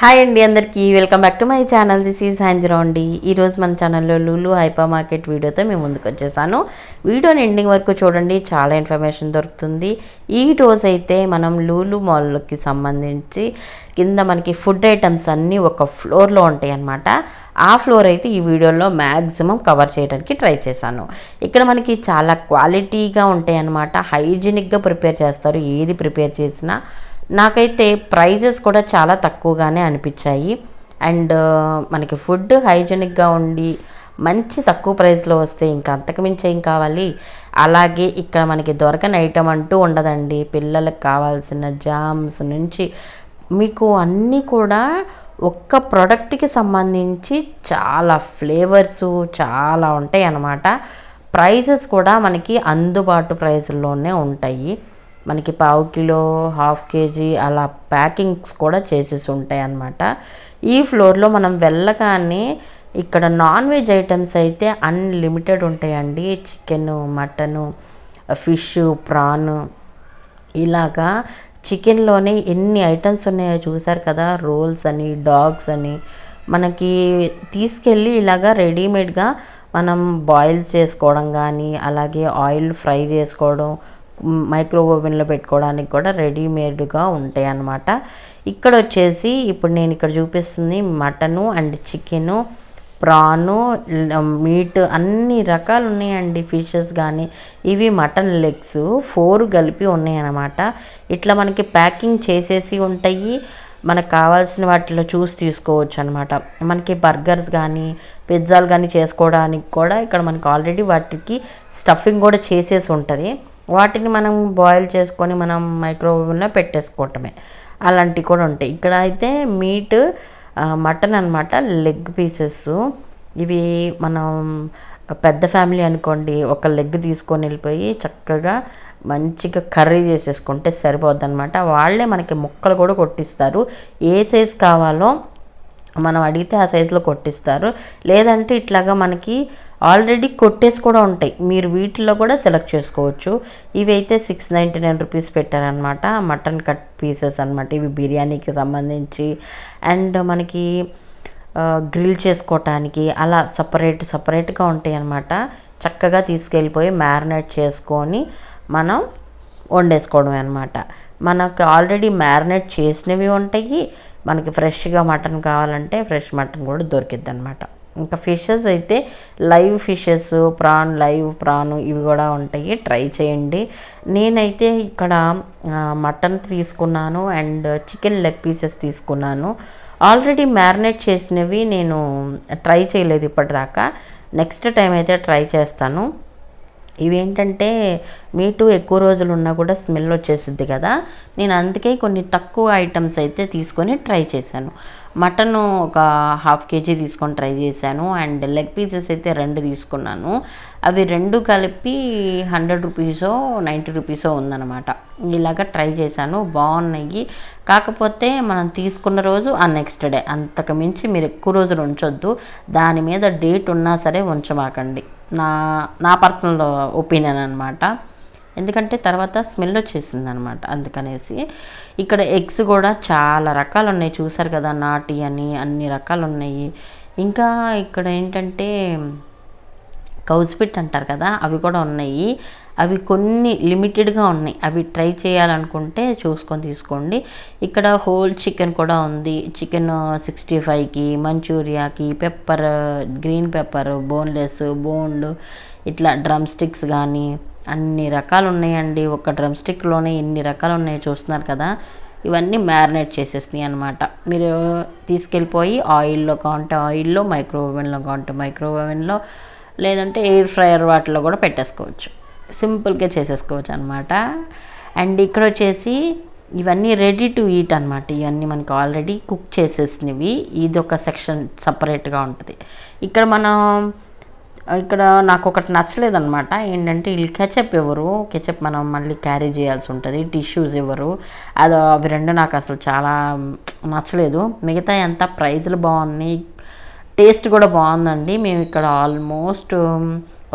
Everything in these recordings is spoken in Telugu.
హాయ్ అండి అందరికీ welcome back to my channel. This is సాయంత్రం అండి ఈరోజు మన ఛానల్లో లూలు హైపర్ మార్కెట్ వీడియోతో మేము ముందుకు వచ్చేసాను. వీడియోని ఎండింగ్ వరకు చూడండి చాలా ఇన్ఫర్మేషన్ దొరుకుతుంది. ఈ రోజు అయితే మనం లూలు మాల్కి సంబంధించి కింద మనకి ఫుడ్ ఐటమ్స్ అన్నీ ఒక ఫ్లోర్లో ఉంటాయి అన్నమాట ఆ ఫ్లోర్ అయితే ఈ వీడియోలో మ్యాక్సిమం కవర్ చేయడానికి ట్రై చేశాను. ఇక్కడ మనకి చాలా క్వాలిటీగా ఉంటాయి అన్నమాట హైజీనిక్గా ప్రిపేర్ చేస్తారు. ఏది ప్రిపేర్ చేసినా నాకైతే ప్రైజెస్ కూడా చాలా తక్కువగానే అనిపించాయి. అండ్ మనకి ఫుడ్ హైజెనిక్గా ఉండి మంచి తక్కువ ప్రైస్లో వస్తే ఇంకా అంతకుమించి ఏం కావాలి? అలాగే ఇక్కడ మనకి దొరకని ఐటమ్ అంటూ ఉండదండి. పిల్లలకు కావాల్సిన జామ్స్ నుంచి మీకు అన్నీ కూడా ఒక్క ప్రోడక్ట్కి సంబంధించి చాలా ఫ్లేవర్స్ చాలా ఉంటాయి అన్నమాట ప్రైజెస్ కూడా మనకి అందుబాటు ప్రైస్లోనే ఉంటాయి. మనకి పావు కిలో హాఫ్ కేజీ అలా ప్యాకింగ్స్ కూడా చేసేసి ఉంటాయి అన్నమాట. ఈ ఫ్లోర్లో మనం వెళ్ళగానే ఇక్కడ నాన్ వెజ్ ఐటమ్స్ అయితే అన్లిమిటెడ్ ఉంటాయండి. Chicken mutton fish prawn. ఇలాగా చికెన్లోనే ఎన్ని ఐటమ్స్ ఉన్నాయో చూసారు కదా? రోల్స్ అని డాగ్స్ అని. మనకి తీసుకెళ్ళి ఇలాగా రెడీమేడ్గా మనం బాయిల్స్ చేసుకోవడం కానీ అలాగే ఆయిల్ ఫ్రై చేసుకోవడం మైక్రో ఓవెన్లో పెట్టుకోవడానికి కూడా రెడీమేడ్గా ఉంటాయి అన్నమాట ఇక్కడ వచ్చేసి ఇప్పుడు నేను ఇక్కడ చూపిస్తుంది mutton and chicken prawn meat అన్ని రకాలు ఉన్నాయండి ఫిషెస్ కానీ ఇవి మటన్ లెగ్స్ ఫోర్ కలిపి ఉన్నాయన్నమాట. ఇట్లా మనకి ప్యాకింగ్ చేసేసి ఉంటాయి. మనకు కావాల్సిన వాటిలో చూసి తీసుకోవచ్చు అనమాట మనకి బర్గర్స్ కానీ పిజ్జాలు కానీ చేసుకోవడానికి కూడా ఇక్కడ మనకి ఆల్రెడీ వాటికి స్టఫింగ్ కూడా చేసేసి ఉంటుంది. వాటిని మనం బాయిల్ చేసుకొని మనం మైక్రోవేవ్లో పెట్టేసుకోవటమే. అలాంటివి కూడా ఉంటాయి. ఇక్కడ అయితే మీట్ మటన్ అనమాట లెగ్ పీసెస్ ఇవి మనం పెద్ద ఫ్యామిలీ అనుకోండి ఒక లెగ్ తీసుకొని వెళ్ళిపోయి చక్కగా మంచిగా కర్రీ చేసేసుకుంటే సరిపోద్ది అనమాట వాళ్ళే మనకి ముక్కలు కూడా కొట్టిస్తారు. ఏ సైజ్ కావాలో మనం అడిగితే ఆ సైజులో కొట్టిస్తారు. లేదంటే ఇట్లాగా మనకి ఆల్రెడీ కొట్టేసి కూడా ఉంటాయి. మీరు వీటిలో కూడా సెలెక్ట్ చేసుకోవచ్చు. ఇవి అయితే సిక్స్ నైంటీ నైన్ రూపీస్ పెట్టారనమాట మటన్ కట్ పీసెస్ అనమాట ఇవి బిర్యానీకి సంబంధించి. అండ్ మనకి గ్రిల్ చేసుకోవటానికి అలా సపరేట్ సపరేట్గా ఉంటాయి అనమాట చక్కగా తీసుకెళ్ళిపోయి మ్యారినేట్ చేసుకొని మనం వండేసుకోవడమే అనమాట మనకు ఆల్రెడీ మ్యారినేట్ చేసినవి ఉంటాయి. మనకి ఫ్రెష్గా మటన్ కావాలంటే ఫ్రెష్ మటన్ కూడా దొరికిద్ది అనమాట ఇంకా ఫిషెస్ అయితే live fishes prawn live prawn ఇవి కూడా ఉంటాయి. ట్రై చేయండి. నేనైతే ఇక్కడ మటన్ తీసుకున్నాను అండ్ చికెన్ లెగ్ పీసెస్ తీసుకున్నాను. ఆల్రెడీ మ్యారినేట్ చేసినవి నేను ట్రై చేయలేదు ఇప్పటిదాకా. నెక్స్ట్ టైం అయితే ట్రై చేస్తాను. ఇవేంటంటే మీటు ఎక్కువ రోజులు ఉన్నా కూడా స్మెల్ వచ్చేసిద్ది కదా. నేను అందుకే కొన్ని తక్కువ ఐటమ్స్ అయితే తీసుకొని ట్రై చేశాను. మటన్ ఒక హాఫ్ కేజీ తీసుకొని ట్రై చేశాను. అండ్ లెగ్ పీసెస్ అయితే రెండు తీసుకున్నాను. అవి రెండు కలిపి హండ్రెడ్ రూపీసో నైంటీ రూపీసో ఉందన్నమాట. ఇలాగ ట్రై చేశాను. బాగున్నాయి. కాకపోతే మనం తీసుకున్న రోజు ఆ నెక్స్ట్ డే. అంతకు మించి మీరు ఎక్కువ రోజులు ఉంచొద్దు. దాని మీద డేట్ ఉన్నా సరే ఉంచమాకండి. నా నా పర్సనల్ ఒపీనియన్ అనమాట ఎందుకంటే తర్వాత స్మెల్ వచ్చేసింది అనమాట అందుకనేసి. ఇక్కడ ఎగ్స్ కూడా చాలా రకాలు ఉన్నాయి చూసారు కదా నాటి అని అన్ని రకాలు ఉన్నాయి ఇంకా ఇక్కడ ఏంటంటే కౌజ్పిట్ అంటారు కదా అవి కూడా ఉన్నాయి. అవి కొన్ని లిమిటెడ్గా ఉన్నాయి. అవి ట్రై చేయాలనుకుంటే చూసుకొని తీసుకోండి. ఇక్కడ హోల్ చికెన్ కూడా ఉంది. చికెన్ సిక్స్టీ ఫైవ్కి మంచూరియాకి pepper green pepper boneless boned ఇట్లా డ్రమ్ స్టిక్స్ కానీ అన్ని రకాలు ఉన్నాయండి. ఒక డ్రమ్ స్టిక్లోనే ఎన్ని రకాలు ఉన్నాయో చూస్తున్నారు కదా. ఇవన్నీ మ్యారినేట్ చేసేసినాయి అనమాట మీరు తీసుకెళ్ళిపోయి ఆయిల్లో కావంటే ఆయిల్లో మైక్రో ఓవెన్లో కావాలంటే మైక్రో ఓవెన్లో లేదంటే ఎయిర్ ఫ్రైయర్ వాటిలో కూడా పెట్టేసుకోవచ్చు. సింపుల్గా చేసేసుకోవచ్చు అనమాట అండ్ ఇక్కడ వచ్చేసి ఇవన్నీ రెడీ టు ఈట్ అనమాట. ఇవన్నీ మనకి ఆల్రెడీ కుక్ చేసేసినవి. ఇది ఒక సెక్షన్ సపరేట్గా ఉంటుంది. ఇక్కడ మనం ఇక్కడ నాకు ఒకటి నచ్చలేదు అనమాట ఏంటంటే వీళ్ళు కెచప్ ఇవ్వరు కెచప్ మనం మళ్ళీ క్యారీ చేయాల్సి ఉంటుంది. టిష్యూస్ ఇవ్వరు అది అవి రెండు నాకు అసలు చాలా నచ్చలేదు. మిగతా ఎంత ప్రైజులు బాగున్నాయి. టేస్ట్ కూడా బాగుందండి. మేము ఇక్కడ ఆల్మోస్ట్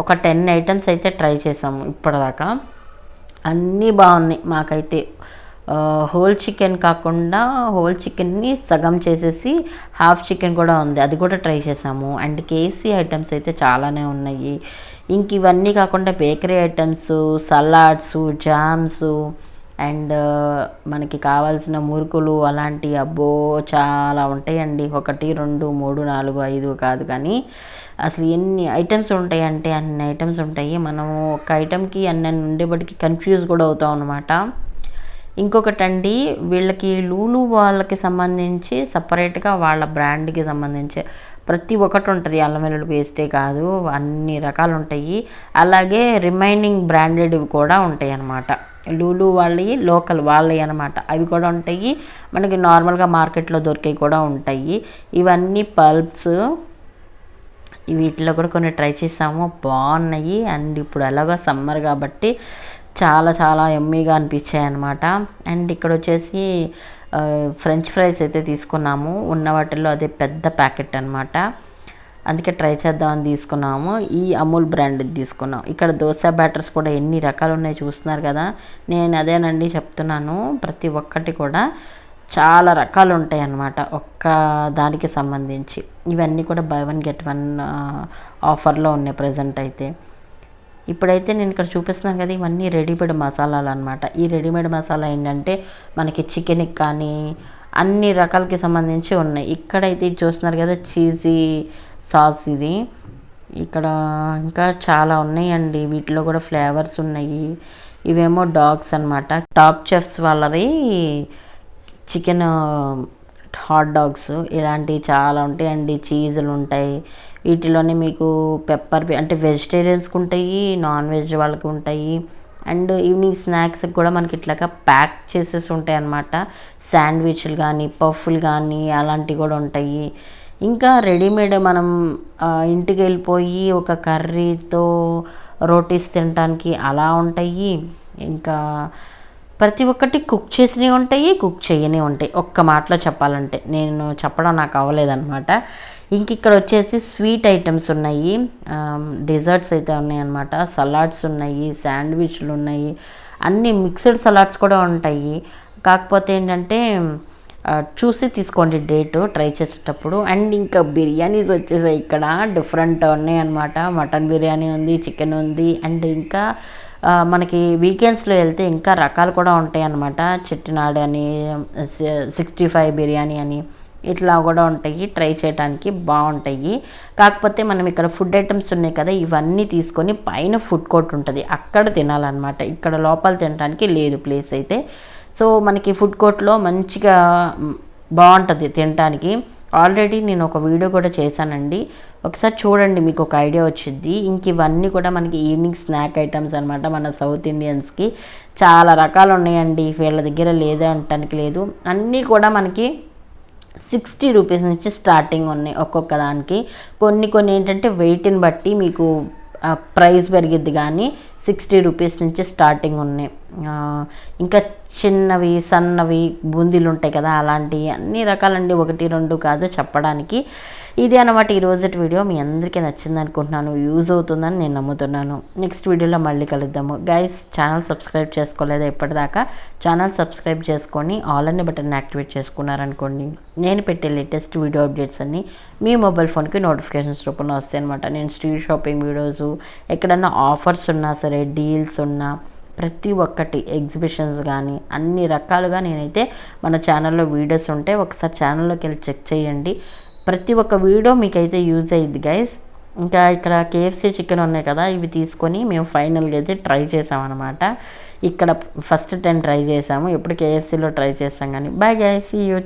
ఒక టెన్ ఐటమ్స్ అయితే ట్రై చేసాము ఇప్పటిదాకా. అన్నీ బాగున్నాయి మాకైతే. హోల్ చికెన్ కాకుండా హోల్ చికెన్ని సగం చేసేసి హాఫ్ చికెన్ కూడా ఉంది. అది కూడా ట్రై చేసాము. అండ్ కేసీ ఐటమ్స్ అయితే చాలానే ఉన్నాయి. ఇంక ఇవన్నీ కాకుండా bakery items salads jams and మనకి కావాల్సిన మురుకులు అలాంటి అబ్బో చాలా ఉంటాయండి. ఒకటి రెండు మూడు నాలుగు ఐదు కాదు కానీ అసలు ఎన్ని ఐటమ్స్ ఉంటాయంటే అన్ని ఐటమ్స్ ఉంటాయి. మనము ఒక ఐటమ్కి అన్ని ఉండేబడికి కన్ఫ్యూజ్ కూడా అవుతాం అనమాట ఇంకొకటి అండి వీళ్ళకి లూలు వాళ్ళకి సంబంధించి సపరేట్గా వాళ్ళ బ్రాండ్కి సంబంధించి ప్రతి ఒక్కటి ఉంటుంది. అల్లం వెల్లుల్లి పేస్టే కాదు అన్ని రకాలు ఉంటాయి. అలాగే రిమైనింగ్ బ్రాండెడ్ కూడా ఉంటాయి అన్నమాట లూలు వాళ్ళవి లోకల్ వాళ్ళవి అనమాట అవి కూడా ఉంటాయి. మనకి నార్మల్గా మార్కెట్లో దొరికేవి కూడా ఉంటాయి. ఇవన్నీ పల్ప్స్. వీటిలో కూడా కొన్ని ట్రై చేసాము. బాగున్నాయి. అండ్ ఇప్పుడు ఎలాగో సమ్మర్ కాబట్టి చాలా చాలా ఎమ్మీగా అనిపించాయి అనమాట అండ్ ఇక్కడ వచ్చేసి ఫ్రెంచ్ ఫ్రైస్ అయితే తీసుకున్నాము. ఉన్న వాటిల్లో అదే పెద్ద ప్యాకెట్ అనమాట అందుకే ట్రై చేద్దామని తీసుకున్నాము. ఈ అమూల్ బ్రాండ్ తీసుకున్నాం. ఇక్కడ దోశ బ్యాటర్స్ కూడా ఎన్ని రకాలు ఉన్నాయి చూస్తున్నారు కదా. నేను అదేనండి చెప్తున్నాను. ప్రతి ఒక్కటి కూడా చాలా రకాలు ఉంటాయి అన్నమాట. ఒక్క దానికి సంబంధించి. ఇవన్నీ కూడా బై వన్ గెట్ వన్ ఆఫర్లో ఉన్నాయి ప్రజెంట్ అయితే. ఇప్పుడైతే నేను ఇక్కడ చూపిస్తున్నాను కదా ఇవన్నీ రెడీమేడ్ మసాలాలు అనమాట ఈ రెడీమేడ్ మసాలా ఏంటంటే మనకి చికెన్కి కానీ అన్ని రకాలకి సంబంధించి ఉన్నాయి. ఇక్కడైతే చూస్తున్నారు కదా చీజీ సాస్ ఇది. ఇక్కడ ఇంకా చాలా ఉన్నాయండి. వీటిలో కూడా ఫ్లేవర్స్ ఉన్నాయి. ఇవేమో డాగ్స్ అనమాట టాప్ చెఫ్స్ వాళ్ళది చికెన్ హాట్ డాగ్స్ ఇలాంటివి చాలా ఉంటాయండి. చీజులు ఉంటాయి. వీటిలోనే మీకు పెప్పర్ అంటే వెజిటేరియన్స్కి ఉంటాయి నాన్ వెజ్ వాళ్ళకి ఉంటాయి. అండ్ ఈవినింగ్ స్నాక్స్కి కూడా మనకి ఇట్లాగా ప్యాక్ చేసేసి ఉంటాయి అన్నమాట శాండ్విచ్లు కానీ పఫ్లు కానీ అలాంటివి కూడా ఉంటాయి. ఇంకా రెడీమేడ్ మనం ఇంటికి వెళ్ళిపోయి ఒక కర్రీతో రోటీస్ తినడానికి అలా ఉంటాయి. ఇంకా ప్రతి ఒక్కటి కుక్ చేసినవి ఉంటాయి కుక్ చేయని ఉంటాయి. ఒక్క మాటలో చెప్పాలంటే నేను చెప్పడం నాకు అవ్వలేదన్నమాట. ఇంక ఇక్కడ వచ్చేసి స్వీట్ ఐటమ్స్ ఉన్నాయి. డెజర్ట్స్ అయితే ఉన్నాయన్నమాట. సలాడ్స్ ఉన్నాయి శాండ్విచ్లు ఉన్నాయి. అన్ని మిక్స్డ్ సలాడ్స్ కూడా ఉంటాయి. కాకపోతే ఏంటంటే చూసి తీసుకోండి డేట్ ట్రై చేసేటప్పుడు. అండ్ ఇంకా బిర్యానీస్ వచ్చేసాయి ఇక్కడ డిఫరెంట్ ఉన్నాయి అనమాట మటన్ బిర్యానీ ఉంది చికెన్ ఉంది. అండ్ ఇంకా మనకి వీకెండ్స్లో వెళ్తే ఇంకా రకాలు కూడా ఉంటాయి అన్నమాట. చెట్టినాడు అని సిక్స్టీ ఫైవ్ బిర్యానీ అని ఇట్లా కూడా ఉంటాయి. ట్రై చేయడానికి బాగుంటాయి. కాకపోతే మనం ఇక్కడ ఫుడ్ ఐటమ్స్ ఉన్నాయి కదా ఇవన్నీ తీసుకొని పైన ఫుడ్ కోర్ట్ ఉంటుంది. అక్కడ తినాలన్నమాట. ఇక్కడ లోపల తినడానికి లేదు ప్లేస్ అయితే. సో మనకి ఫుడ్ కోర్ట్లో మంచిగా బాగుంటుంది తినడానికి ఆల్రెడీ నేను ఒక వీడియో కూడా చేశానండి. ఒకసారి చూడండి మీకు ఒక ఐడియా వచ్చింది ఇంక ఇవన్నీ కూడా మనకి ఈవినింగ్ స్నాక్ ఐటమ్స్ అనమాట మన సౌత్ ఇండియన్స్కి చాలా రకాలు ఉన్నాయండి. వీళ్ళ దగ్గర లేదా అంటానికి లేదు. అన్నీ కూడా మనకి సిక్స్టీ రూపీస్ నుంచి స్టార్టింగ్ ఉన్నాయి ఒక్కొక్క దానికి. కొన్ని కొన్ని ఏంటంటే వెయిట్ని బట్టి మీకు ప్రైస్ పెరిగిద్ది కానీ సిక్స్టీ రూపీస్ నుంచి స్టార్టింగ్ ఉన్నాయి. ఇంకా చిన్నవి సన్నవి బూందీలు ఉంటాయి కదా అలాంటివి అన్ని రకాలండి. ఒకటి రెండు కాదు చెప్పడానికి. ఇది అనమాట ఈరోజు వీడియో. మీ అందరికీ నచ్చింది అనుకుంటున్నాను యూజ్ అవుతుందని నేను నమ్ముతున్నాను. నెక్స్ట్ వీడియోలో మళ్ళీ కలుద్దాము. గైస్ ఛానల్ సబ్స్క్రైబ్ చేసుకోలేదు ఎప్పటిదాకా ఛానల్ సబ్స్క్రైబ్ చేసుకొని ఆల్ అన్ని బటన్ యాక్టివేట్ చేసుకున్నారనుకోండి నేను పెట్టే లేటెస్ట్ వీడియో అప్డేట్స్ అన్నీ మీ మొబైల్ ఫోన్కి నోటిఫికేషన్స్ రూపంలో వస్తాయి అనమాట నేను స్ట్రీట్ షాపింగ్ వీడియోస్ ఎక్కడన్నా ఆఫర్స్ ఉన్నా సరే డీల్స్ ఉన్నా ప్రతి ఒక్కటి ఎగ్జిబిషన్స్ కానీ అన్ని రకాలుగా నేనైతే మన ఛానల్లో వీడియోస్ ఉంటే ఒకసారి ఛానల్లోకి వెళ్ళి చెక్ చేయండి. ప్రతి ఒక్క వీడియో మీకైతే యూజ్ అయ్యింది గైస్ ఇంకా ఇక్కడ కేఎఫ్సీ చికెన్ ఉన్నాయి కదా ఇవి తీసుకొని మేము ఫైనల్గా అయితే ట్రై చేసామన్నమాట. ఇక్కడ ఫస్ట్ టైం ట్రై చేసాము. ఎప్పుడు కేఎఫ్సీలో ట్రై చేసాం కానీ. Bye guys you